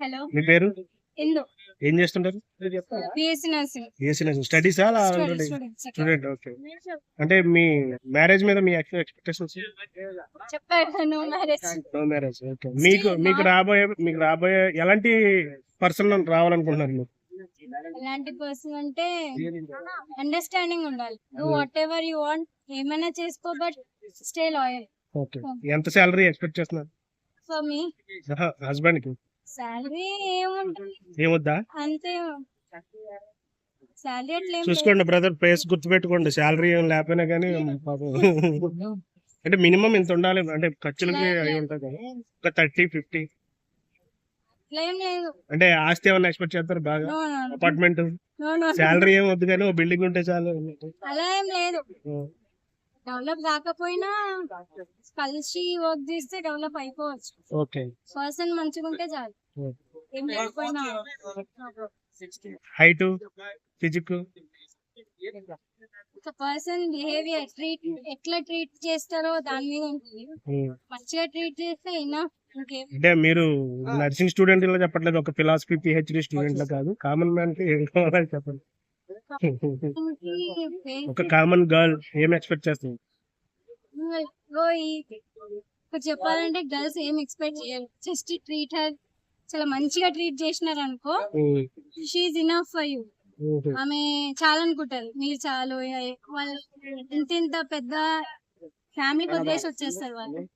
Hello. మీ పేరు? ఇందు ఏం చేస్తుంటారు? బిఎస్సీ నర్సింగ్ ఏసీ స్టడీసా స్టూడెంట్ ఓకే అంటే మీ మ్యారేజ్ మీద మీ ఎక్స్పెక్టేషన్స్ చెప్పాను no marriage no marriage okay మీకు మీకు రాబోయే మీకు రాబోయే ఎలాంటి పర్సన్ రావాలనుకుంటున్నారు మీరు? ఎలాంటి పర్సన్ అంటే అండర్స్టాండింగ్ ఉండాలి. నువ్వు వాట్ ఎవర్ యూ వాంట్ ఏమైనా చేసుకో బట్ స్టే లాయల్ ఓకే ఎంత శాలరీ ఎక్స్పెక్ట్ చేస్తున్నారు? ఫర్ మీ హస్బెండ్కి. శాలరీ ఏముంటుంది? ఏమొద్దా? అంతే. చూసుకోండి బ్రదర్ ప్లేస్ గుర్తుపెట్టుకోండి. శాలరీ ఏం లేకపోయినా కానీ అంటే మినిమం ఇంత ఉండాలి? అంటే ఖర్చులకి అవి ఉంటాయి కదా. ఒక థర్టీ ఫిఫ్టీ. అంటే ఆస్తి ఏమైనా ఎక్స్పెక్ట్ చేస్తారు బాగా? అపార్ట్మెంట్? శాలరీ ఏం వద్దు కానీ ఒక బిల్డింగ్ ఉంటే చాలు. అలా ఏం లేదు. డెవలప్ కాకపోయినా కలిసి వర్క్ చేస్తే డెవలప్ అయిపోవచ్చు. ఓకే. పర్సన్ మంచిగా ఉంటే చాలు. ఏం లేకపోయినా. Height physique? ఒక పర్సన్ బిహేవియర్ ట్రీట్ ఎట్లా ట్రీట్ చేస్తారో దాని మీద ఉంటుంది మంచిగా ట్రీట్ చేస్తే అయినా అంటే మీరు నర్సింగ్ స్టూడెంట్ ఇలా చెప్పట్లేదు ఒక ఫిలాసఫీ పిహెచ్డి స్టూడెంట్ లా కాదు. కామన్ మ్యాన్కి చెప్పండి. ఒక కామన్ గర్ల్ ఏం ఎక్స్పెక్ట్ చేస్తుంది? ఇప్పుడు చెప్పాలంటే గర్ల్స్ ఏం ఎక్స్పెక్ట్ చేయరు. జస్ట్ ట్రీట్ హర్ చాలా మంచిగా ట్రీట్ చేసినారు అనుకో షీఈ్ ఇనఫ్ ఫర్ యూ ఆమె చాలా అనుకుంటారు మీరు చాలు వాళ్ళు ఇంత ఇంత పెద్ద ఫ్యామిలీ వదిలేసి వచ్చేస్తారు వాళ్ళు.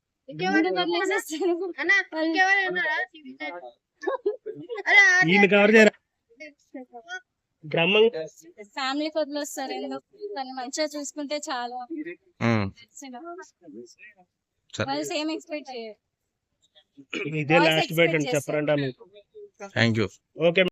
బ్రహ్మం ఫ్యామిలీకి వదిలేస్తారు ఎందుకు తను మంచిగా చూసుకుంటే చాలా వాళ్ళు సేమ్ ఎక్స్పెక్ట్ చేయరు. ఇదే లాస్ట్ చెప్పరండి మీకు. Thank you okay